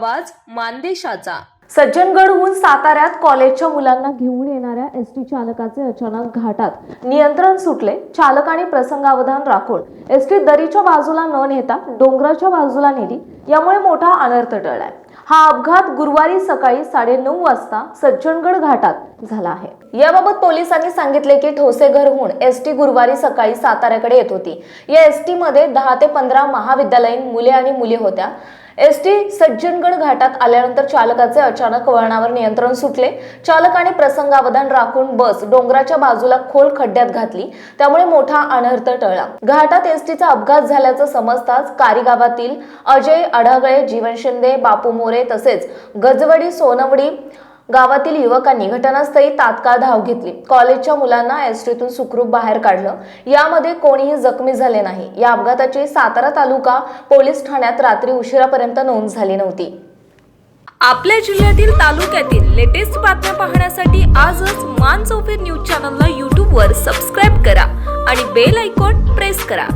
आवाज मानदेशाचा. सज्जनगडहून साताऱ्यात कॉलेजच्या मुलांना घेऊन येणाऱ्या एस टी चालकाचे अचानक घाटात नियंत्रण सुटले. चालकाने प्रसंगावधान राखून एस टी दरीच्या बाजूला न नेता डोंगराच्या बाजूला नेली. यामुळे मोठा अनर्थ टळलाय. हा अपघात गुरुवारी सकाळी साडेनऊ वाजता सज्जनगड घाटात झाला आहे. याबाबत पोलिसांनी सांगितले की ठोसेघरहून एस टी गुरुवारी सकाळी साताऱ्याकडे येत होती. या एस टी मध्ये दहा ते पंधरा महाविद्यालयीन मुले आणि मुली होत्या. एस टी सज्जनगड घाटात आल्यानंतर चालकाचे अचानक वळणावर नियंत्रण सुटले. चालकाने प्रसंगावधान राखून बस डोंगराच्या बाजूला खोल खड्ड्यात घातली. त्यामुळे मोठा अनर्थ टळला. घाटात एसटीचा अपघात झाल्याचं समजताच कारीगावातील अजय अढागळे जीवन शिंदे बापू मोरे तसेच गजवडी सोनवडी गावातील युवकांनी घटनास्थळी तात्काळ धाव घेतली. कॉलेजच्या मुलांना एसटीतून सुखरूप बाहेर काढलं. यामध्ये कोणीही जखमी झाले नाही. या अपघाताची सातारा तालुका पोलीस ठाण्यात रात्री उशिरापर्यंत नोंद झाली नव्हती. आपल्या जिल्ह्यातील तालुक्यातील लेटेस्ट बातम्या पाहण्यासाठी आजच मान चौफेर न्यूज चॅनलला यूट्यूबवर सबस्क्राईब करा आणि बेल आयकॉन प्रेस करा.